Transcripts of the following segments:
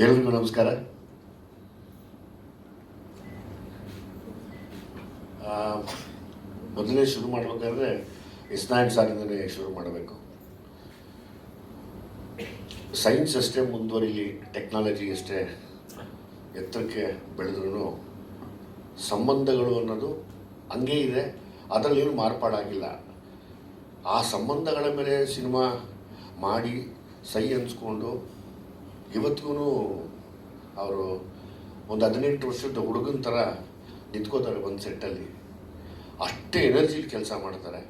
ಎಲ್ರಿಗೂ ನಮಸ್ಕಾರ. ಮೊದಲೇ ಶುರು ಮಾಡಬೇಕಾದ್ರೆ ಇಸ್ನಾಯನ್ ಸಾರಿಂದನೇ ಶುರು ಮಾಡಬೇಕು. ಸೈನ್ಸ್ ಅಷ್ಟೇ ಮುಂದುವರಿಲಿ ಟೆಕ್ನಾಲಜಿ ಅಷ್ಟೇ ಎತ್ತರಕ್ಕೆ ಬೆಳೆದ್ರೂ ಸಂಬಂಧಗಳು ಅನ್ನೋದು ಹಂಗೇ ಇದೆ, ಅದರಲ್ಲೇನು ಮಾರ್ಪಾಡಾಗಿಲ್ಲ. ಆ ಸಂಬಂಧಗಳ ಮೇಲೆ ಸಿನಿಮಾ ಮಾಡಿ ಸೈ ಅನ್ಸ್ಕೊಂಡು ಇವತ್ತಿಗೂ ಅವರು ಒಂದು ಹದಿನೆಂಟು ವರ್ಷದ ಹುಡುಗನ ಥರ ನಿಂತ್ಕೋತಾರೆ ಒಂದು ಸೆಟ್ಟಲ್ಲಿ. ಅಷ್ಟೇ ಎನರ್ಜಿಲಿ ಕೆಲಸ ಮಾಡ್ತಾರೆ.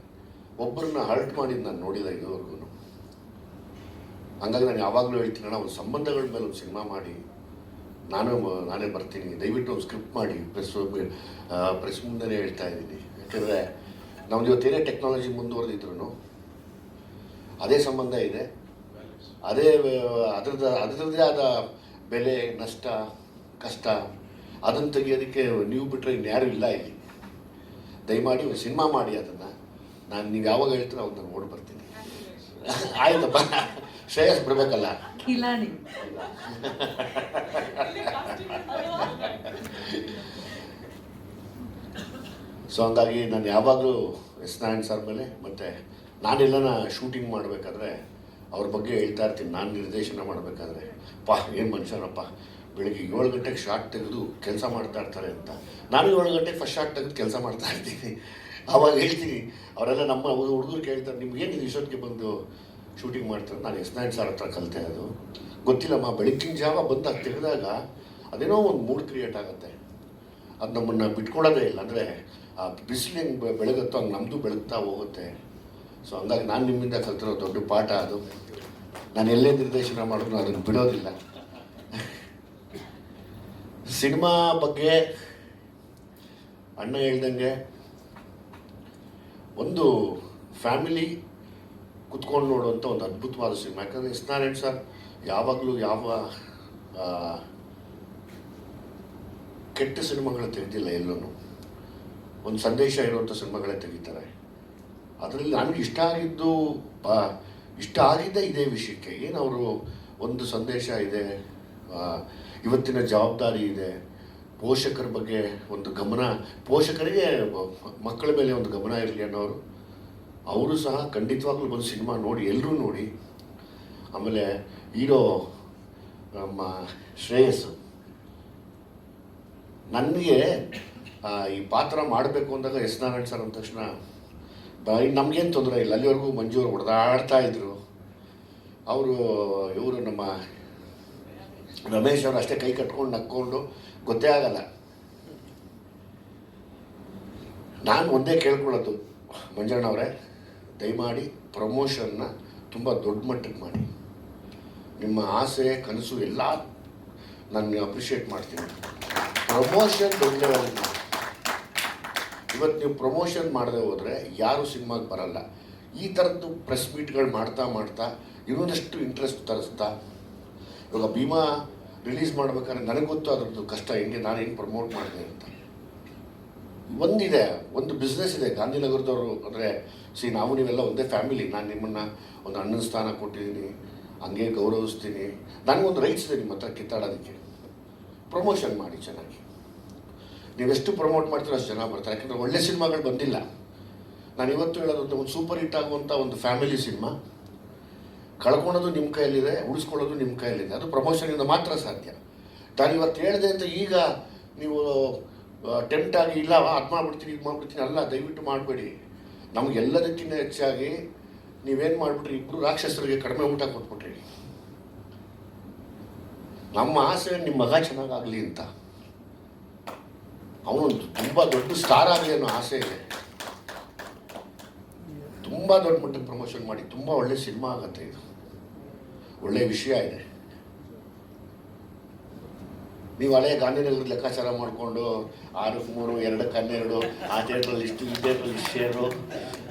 ಒಬ್ಬರನ್ನ ಹರ್ಟ್ ಮಾಡಿದ್ದು ನಾನು ನೋಡಿಲ್ಲ ಇದುವರೆಗೂ ಹಂಗಾಗಿ ನಾನು ಯಾವಾಗಲೂ ಹೇಳ್ತೀನಿ ಅಣ್ಣ ಒಂದು ಸಂಬಂಧಗಳ ಮೇಲೆ ಒಂದು ಸಿನಿಮಾ ಮಾಡಿ, ನಾನು ನಾನೇ ಬರ್ತೀನಿ. ದಯವಿಟ್ಟು ಒಂದು ಸ್ಕ್ರಿಪ್ಟ್ ಮಾಡಿ, ಪ್ರೆಸ್ ಪ್ರೆಸ್ ಮುಂದೆನೇ ಹೇಳ್ತಾ ಇದ್ದೀನಿ. ಯಾಕೆಂದರೆ ನಮ್ದು ಇವತ್ತೇನೇ ಟೆಕ್ನಾಲಜಿ ಮುಂದುವರೆದಿದ್ರು ಅದೇ ಸಂಬಂಧ ಇದೆ. ಅದೇ ಅದ್ರದ್ದು ಅದರದ್ದೇ ಆದ ಬೆಲೆ ನಷ್ಟ ಕಷ್ಟ ಅದನ್ನು ತೆಗಿಯೋದಕ್ಕೆ ನೀವು ಬಿಟ್ಟರೆ ಇನ್ಯಾರೂ ಇಲ್ಲ ಇಲ್ಲಿ. ದಯಮಾಡಿ ಒಂದು ಸಿನಿಮಾ ಮಾಡಿ ಅದನ್ನು. ನಾನು ನೀವು ಯಾವಾಗ ಹೇಳ್ತೀರೋ ನಾನು ಓಡಿ ಬರ್ತೀನಿ. ಆಯ್ತಪ್ಪ. ಶ್ರೇಯಸ್ ಬಿಡ್ಬೇಕಲ್ಲ ಇಲ್ಲ ಸೊ ಹಂಗಾಗಿ ನಾನು ಯಾವಾಗಲೂ ಎಸ್ ನಾರಾಯಣ್ ಸರ್ ಮೇಲೆ ಮತ್ತು ನಾನೆಲ್ಲನ ಶೂಟಿಂಗ್ ಮಾಡಬೇಕಾದ್ರೆ ಅವ್ರ ಬಗ್ಗೆ ಹೇಳ್ತಾ ಇರ್ತೀನಿ. ನಾನು ನಿರ್ದೇಶನ ಮಾಡಬೇಕಾದ್ರೆ. ಪಾ, ಏನು ಮನುಷ್ಯರಪ್ಪ ಬೆಳಿಗ್ಗೆ ಏಳು ಗಂಟೆಗೆ ಶಾರ್ಟ್ ತೆಗೆದು ಕೆಲಸ ಮಾಡ್ತಾ ಇರ್ತಾರೆ ಅಂತ. ನಾನು ಏಳು ಗಂಟೆಗೆ ಫಸ್ಟ್ ಶಾರ್ಟ್ ತೆಗೆದು ಕೆಲಸ ಮಾಡ್ತಾ ಇರ್ತೀನಿ. ಆವಾಗ ಹೇಳ್ತೀನಿ. ಅವರೆಲ್ಲ ನಮ್ಮ ಹುಡುಗರು ಕೇಳ್ತಾರೆ, ನಿಮ್ಗೇನು ಇದು ಇಷ್ಟೊತ್ತಿಗೆ ಬಂದು ಶೂಟಿಂಗ್ ಮಾಡ್ತಾರೆ? ನಾನು, ಎಸ್ ನಾರಾಯಣ್ ಸರ್ ಹತ್ರ ಕಲಿತೆ ಅದು. ಗೊತ್ತಿಲ್ಲಮ್ಮ, ಬೆಳಗ್ಗಿನ ಜಾವ ಬಂದಾಗ ತೆಗೆದಾಗ ಅದೇನೋ ಒಂದು ಮೂಡ್ ಕ್ರಿಯೇಟ್ ಆಗುತ್ತೆ. ಅದು ನಮ್ಮನ್ನು ಬಿಟ್ಕೊಳ್ಳೋದೇ ಇಲ್ಲ. ಅಂದರೆ ಆ ಬಿಸಿಲು ಹೆಂಗೆ ಬೆಳಗುತ್ತೋ ಹಂಗೆ ನಮ್ಮದು ಬೆಳಗ್ತಾ ಹೋಗುತ್ತೆ. ಸೊ ಹಂಗಾಗಿ ನಾನು ನಿಮ್ಮಿಂದ ಕಲ್ತಿರೋ ದೊಡ್ಡ ಪಾಠ ಅದು. ನಾನು ಎಲ್ಲೇ ನಿರ್ದೇಶನ ಮಾಡಿದ್ರು ಅದನ್ನು ಬಿಡೋದಿಲ್ಲ. ಸಿನಿಮಾ ಬಗ್ಗೆ ಅಣ್ಣ ಹೇಳ್ದಂಗೆ ಒಂದು ಫ್ಯಾಮಿಲಿ ಕುತ್ಕೊಂಡು ನೋಡುವಂಥ ಒಂದು ಅದ್ಭುತವಾದ ಸಿನಿಮಾ. ಯಾಕಂದರೆ ಎಸ್ ನಾರಾಯಣ್ ಸರ್ ಯಾವಾಗಲೂ ಯಾವ ಕೆಟ್ಟ ಸಿನಿಮಾಗಳು ತೆಗೆದಿಲ್ಲ ಎಲ್ಲೂ ಒಂದು ಸಂದೇಶ ಇರುವಂಥ ಸಿನಿಮಾಗಳೇ ತೆಗಿತಾರೆ. ಅದರಲ್ಲಿ ನನಗೆ ಇಷ್ಟ ಆಗಿದ್ದು ಇಷ್ಟ ಆಗಿದ್ದೇ ಇದೇ ವಿಷಯಕ್ಕೆ. ಏನು ಅವರು ಒಂದು ಸಂದೇಶ ಇದೆ ಇವತ್ತಿನ ಜವಾಬ್ದಾರಿ ಇದೆ. ಪೋಷಕರ ಬಗ್ಗೆ ಒಂದು ಗಮನ, ಪೋಷಕರಿಗೆ ಮಕ್ಕಳ ಮೇಲೆ ಒಂದು ಗಮನ ಇರಲಿ ಅನ್ನೋರು. ಅವರು ಸಹ ಖಂಡಿತವಾಗ್ಲೂ ಒಂದು ಸಿನಿಮಾ ನೋಡಿ ಎಲ್ಲರೂ ನೋಡಿ. ಆಮೇಲೆ ಹೀರೋ ನಮ್ಮ ಶ್ರೇಯಸ್ಸು. ನನಗೆ ಈ ಪಾತ್ರ ಮಾಡಬೇಕು ಅಂದಾಗ ಎಸ್ ನಾರಾಯಣ್ ಸರ್ ಅಂದ ತಕ್ಷಣ ನಮಗೇನು ತೊಂದರೆ ಇಲ್ಲ. ಅಲ್ಲಿವರೆಗೂ ಮಂಜೂರು ಹೊಡೆದಾಡ್ತಾ ಇದ್ರು. ಅವರು, ಇವರು ನಮ್ಮ ರಮೇಶ್ ಅವರು ಅಷ್ಟೇ ಕೈ ಕಟ್ಕೊಂಡು ನಕ್ಕೊಂಡು ಗೊತ್ತೇ ಆಗಲ್ಲ. ನಾನು ಒಂದೇ ಕೇಳ್ಕೊಳ್ಳೋದು ಮಂಜಣ್ಣವರೇ ದಯಮಾಡಿ ಪ್ರಮೋಷನ್ನ ತುಂಬ ದೊಡ್ಡ ಮಟ್ಟಕ್ಕೆ ಮಾಡಿ. ನಿಮ್ಮ ಆಸೆ, ಕನಸು ಎಲ್ಲ ನಾನು ಅಪ್ರಿಷಿಯೇಟ್ ಮಾಡ್ತೀನಿ. ಪ್ರಮೋಷನ್ ದೊಡ್ಡ ಇವತ್ತು ನೀವು ಪ್ರಮೋಷನ್ ಮಾಡದೆ ಹೋದರೆ ಯಾರು ಸಿನಿಮಾಗೆ ಬರಲ್ಲ. ಈ ಥರದ್ದು ಪ್ರೆಸ್ ಮೀಟ್ಗಳು ಮಾಡ್ತಾ ಮಾಡ್ತಾ ಇನ್ನೊಂದಷ್ಟು ಇಂಟ್ರೆಸ್ಟ್ ತರಿಸ್ತಾ, ಇವಾಗ ಭೀಮಾ ರಿಲೀಸ್ ಮಾಡ್ಬೇಕಾದ್ರೆ ನನಗೆ ಗೊತ್ತು ಅದ್ರದ್ದು ಕಷ್ಟ ಹೆಂಗೆ, ನಾನು ಏನು ಪ್ರಮೋಟ್ ಮಾಡಿದೆ ಅಂತ. ಒಂದಿದೆ, ಒಂದು ಬಿಸ್ನೆಸ್ ಇದೆ ಗಾಂಧಿನಗರದವರು ಅಂದರೆ, ಸಿ, ನಾವು ನೀವೆಲ್ಲ ಒಂದೇ ಫ್ಯಾಮಿಲಿ ನಾನು ನಿಮ್ಮನ್ನು ಒಂದು ಅಣ್ಣನ ಸ್ಥಾನ ಕೊಟ್ಟಿದ್ದೀನಿ, ಹಂಗೆ ಗೌರವಿಸ್ತೀನಿ. ನನಗೊಂದು ರೈಟ್ಸ್ ಇದೆ ನಿಮ್ಮ ಹತ್ರ ಕಿತ್ತಾಡೋದಕ್ಕೆ. ಪ್ರಮೋಷನ್ ಮಾಡಿ ಚೆನ್ನಾಗಿ. ನೀವೆಷ್ಟು ಪ್ರಮೋಟ್ ಮಾಡ್ತೀರೋ ಅಷ್ಟು ಜನ ಬರ್ತಾರೆ. ಯಾಕಂದರೆ ಒಳ್ಳೆ ಸಿನಿಮಾಗಳು ಬಂದಿಲ್ಲ. ನಾನು ಇವತ್ತು ಹೇಳೋದು ಒಂದು ಸೂಪರ್ ಹಿಟ್ ಆಗುವಂಥ ಒಂದು ಫ್ಯಾಮಿಲಿ ಸಿನಿಮಾ. ಕಳ್ಕೊಳೋದು ನಿಮ್ಮ ಕೈಯಲ್ಲಿದೆ, ಉಳಿಸ್ಕೊಳ್ಳೋದು ನಿಮ್ಮ ಕೈಯಲ್ಲಿದೆ. ಅದು ಪ್ರಮೋಷನಿಂದ ಮಾತ್ರ ಸಾಧ್ಯ. ನಾನು ಇವತ್ತು ಹೇಳಿದೆ ಅಂತ ಈಗ ನೀವು ಟೆಂಟ್ ಆಗಿ, ಇಲ್ಲ, ಅದು ಮಾಡ್ಬಿಡ್ತೀನಿ, ಇದು ಮಾಡ್ಬಿಡ್ತೀನಿ, ಅಲ್ಲ, ದಯವಿಟ್ಟು ಮಾಡಬೇಡಿ. ನಮಗೆಲ್ಲದಕ್ಕಿಂತ ಹೆಚ್ಚಾಗಿ ನೀವೇನು ಮಾಡಿಬಿಟ್ರಿ ಇಬ್ಬರು ರಾಕ್ಷಸರಿಗೆ ಕಡಿಮೆ ಊಟ ಕೊಟ್ಬಿಟ್ರಿ. ನಮ್ಮ ಆಸೆ ನಿಮ್ಮ ಮಗ ಚೆನ್ನಾಗಾಗಲಿ ಅಂತ. ಅವನು ತುಂಬ ದೊಡ್ಡ ಸ್ಟಾರ್ ಆಗಲಿ ಅನ್ನೋ ಆಸೆ ಇದೆ. ತುಂಬ ದೊಡ್ಡ ಮಟ್ಟಕ್ಕೆ ಪ್ರಮೋಷನ್ ಮಾಡಿ, ತುಂಬ ಒಳ್ಳೆ ಸಿನಿಮಾ ಆಗತ್ತೆ ಇದು. ಒಳ್ಳೆ ವಿಷಯ ಇದೆ. ನೀವು ಹಳೆಯ ಗಾಂಧಿನಗರದ ಲೆಕ್ಕಾಚಾರ ಮಾಡಿಕೊಂಡು ಆರಕ್ಕೆ ಮೂರು ಎರಡಕ್ಕೆ ಹನ್ನೆರಡು, ಆ ಥಿಯೇಟ್ರಲ್ಲಿ ಇಷ್ಟು, ಈ ಥಿಯೇಟ್ರಲ್ಲಿ ಇಷ್ಟು ಶೇರು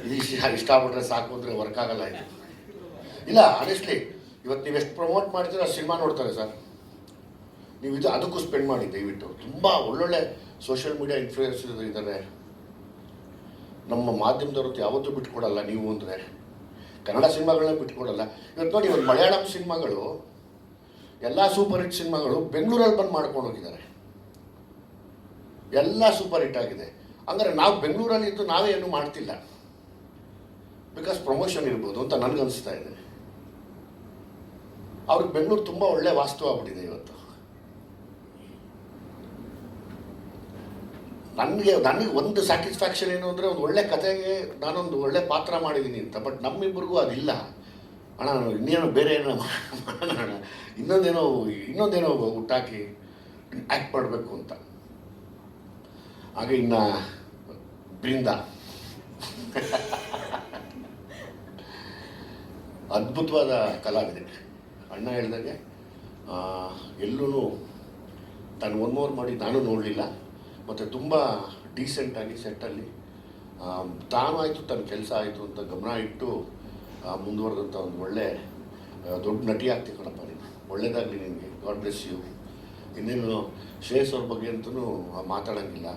ಇದು ಇಷ್ಟ ಇಷ್ಟಪಟ್ಟರೆ ಸಾಕು ಅಂದರೆ ವರ್ಕ್ ಆಗಲ್ಲ ಇದು. ಇಲ್ಲ ಆನೆಸ್ಟ್ಲಿ ಇವತ್ತು ನೀವು ಎಷ್ಟು ಪ್ರಮೋಟ್ ಮಾಡ್ತೀರೋ ಆ ಸಿನಿಮಾ ನೋಡ್ತಾರೆ ಸರ್. ನೀವು ಇದು ಅದಕ್ಕೂ ಸ್ಪೆಂಡ್ ಮಾಡಿ, ದಯವಿಟ್ಟು. ತುಂಬ ಒಳ್ಳೊಳ್ಳೆ ಸೋಷಿಯಲ್ ಮೀಡಿಯಾ ಇನ್ಫ್ಲೂಯೆನ್ಸರ್ ಇದ್ದಾರೆ. ನಮ್ಮ ಮಾಧ್ಯಮದವರು ಯಾವತ್ತೂ ಬಿಟ್ಕೊಡಲ್ಲ ನೀವು ಅಂದರೆ. ಕನ್ನಡ ಸಿನಿಮಾಗಳನ್ನ ಬಿಟ್ಕೊಡಲ್ಲ. ಇವತ್ತು ನೋಡಿ, ಇವತ್ತು ಮಲಯಾಳಂ ಸಿನಿಮಾಗಳು, ಎಲ್ಲ ಸೂಪರ್ ಹಿಟ್ ಸಿನಿಮಾಗಳು ಬೆಂಗಳೂರಲ್ಲಿ ಬಂದು ಮಾಡ್ಕೊಂಡು ಹೋಗಿದ್ದಾರೆ. ಎಲ್ಲ ಸೂಪರ್ ಹಿಟ್ ಆಗಿದೆ. ಅಂದರೆ ನಾವು ಬೆಂಗಳೂರಲ್ಲಿ ಇದ್ದು ನಾವೇ ಏನು ಮಾಡ್ತಿಲ್ಲ. ಬಿಕಾಸ್ ಪ್ರಮೋಷನ್ ಇರ್ಬೋದು ಅಂತ ನನಗನ್ನಿಸ್ತಾ ಇದೆ. ಅವ್ರಿಗೆ ಬೆಂಗಳೂರು ತುಂಬ ಒಳ್ಳೆ ವಾಸ್ತು ಆಗ್ಬಿಟ್ಟಿದೆ ಇವತ್ತು. ನನಗೆ ನನಗೆ ಒಂದು ಸ್ಯಾಟಿಸ್ಫ್ಯಾಕ್ಷನ್ ಏನು ಅಂದರೆ ಒಂದು ಒಳ್ಳೆ ಕಥೆಗೆ ನಾನೊಂದು ಒಳ್ಳೆ ಪಾತ್ರ ಮಾಡಿದ್ದೀನಿ ಅಂತ. ಬಟ್ ನಮ್ಮಿಬ್ಬರಿಗೂ ಅದಿಲ್ಲ. ಅಣ್ಣ, ನಾನು ಇನ್ನೇನೋ ಬೇರೆ ಏನೋ ಮಾಡೋಣ. ಇನ್ನೊಂದೇನೋ ಇನ್ನೊಂದೇನೋ ಹುಟ್ಟಾಕಿ ಆ್ಯಕ್ಟ್ ಮಾಡಬೇಕು ಅಂತ. ಹಾಗೆ ಇನ್ನು ಬೃಂದ. ಅದ್ಭುತವಾದ ಕಲಾವಿದೆ. ಅಣ್ಣ ಹೇಳ್ದಾಗೆ ಎಲ್ಲೂ ತಾನು ಒನ್ ಮೋರ್ ಮಾಡಿ ನಾನು ನೋಡಲಿಲ್ಲ. ಮತ್ತು ತುಂಬ ಡೀಸೆಂಟಾಗಿ ಸೆಟ್ಟಲ್ಲಿ ತಾನು ಆಯಿತು ತನ್ನ ಕೆಲಸ ಆಯಿತು ಅಂತ ಗಮನ ಇಟ್ಟು ಮುಂದುವರೆದಂಥ ಒಂದು ಒಳ್ಳೆ ದೊಡ್ಡ ನಟಿ ಆಗ್ತಿ ಕಣಪ್ಪ ನೀನು. ಒಳ್ಳೇದಾಗಲಿ ನಿನಗೆ. ಗಾಡ್ ಬ್ಲೆಸ್ ಯು ಇನ್ನೇನು ಶ್ರೇಯಸ್ ಅವ್ರ ಬಗ್ಗೆ ಅಂತೂ ಮಾತಾಡೋಂಗಿಲ್ಲ.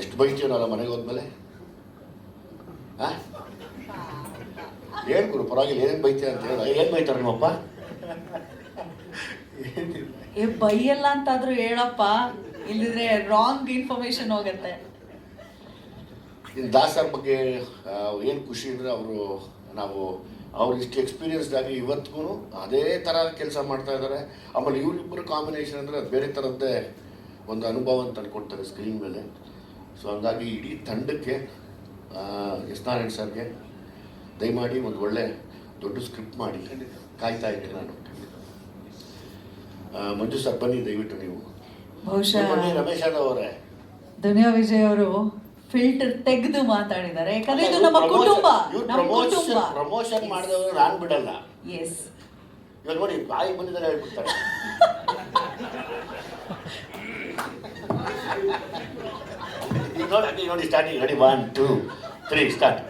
ಎಷ್ಟು ಬೈತೀವಲ್ಲ ಮನೆಗೆ ಹೋದ್ಮೇಲೆ? ಹಾಂ ಗುರು, ಪರವಾಗಿಲ್ಲ ಏನೇನು ಬೈತೀಯ ಅಂತ ಹೇಳಿ. ಏನು ಬೈತಾರೆ ನಿಮ್ಮಪ್ಪ? ಏ, ಬೈಯಲ್ಲ ಅಂತಾದ್ರೂ ಹೇಳಪ್ಪ. ಇಲ್ಲಿದ್ರೆ ರಾಂಗ್ ಇನ್ಫಾರ್ಮೇಶನ್ ಹೋಗುತ್ತೆ. ಇನ್ನು ದಾಸರ ಬಗ್ಗೆ ಏನು ಖುಷಿ ಅಂದರೆ ಅವರು ನಾವು ಅವ್ರು ಇಷ್ಟು ಎಕ್ಸ್ಪೀರಿಯನ್ಸ್ಡ್ ಆಗಿ ಇವತ್ತಿಗೂ ಅದೇ ಥರ ಕೆಲಸ ಮಾಡ್ತಾ ಇದ್ದಾರೆ ಆಮೇಲೆ ಇವರಿಬ್ಬರು ಕಾಂಬಿನೇಷನ್ ಅಂದರೆ ಅದು ಬೇರೆ ಥರದ್ದೇ ಒಂದು ಅನುಭವ ಅಂತ ಕೊಡ್ತಾರೆ ಸ್ಕ್ರೀನ್ ಮೇಲೆ. ಸೊ ಹಂಗಾಗಿ ಇಡೀ ತಂಡಕ್ಕೆ ಎಸ್ ನಾರಾಯಣ್ ಸರ್ಗೆ ದಯಮಾಡಿ ಒಂದು ಒಳ್ಳೆ ದೊಡ್ಡ ಸ್ಕ್ರಿಪ್ಟ್ ಮಾಡಿ ಕಾಯ್ತಾ ಇದ್ದೀನಿ ನಾನು. ಮಂಜು ಸರ್ ಬನ್ನಿ ದಯವಿಟ್ಟು ನೀವು. ಬಹುಶಃ ರಮೇಶ್ ಅವರೇ ದುನಿಯಾ ವಿಜಯ್ ಅವರು ಫಿಲ್ಟರ್ ತೆಗೆದು ಮಾತಾಡಿದ್ದಾರೆ. ಯಾಕಂದ್ರೆ ಇದು ನಮ್ಮ ಕುಟುಂಬ ನಮ್ಮ ಕುಟುಂಬ. ಪ್ರಮೋಷನ್ ಮಾಡಿದವರು ನಾನು ಬಿಡಲ್ಲ. ಎಸ್ ಇವಾಗ ನೋಡಿ ಬಾಯಿ ಬಂದಿದ್ದಾರೆ ಹೇಳ್ಬಿಡ್ತಾರೆ. ನೋಡಿ ನೋಡಿ ಸ್ಟಾರ್ಟಿಂಗ್ ನೋಡಿ ಒನ್ ಟೂ ತ್ರೀ ಸ್ಟಾರ್ಟ್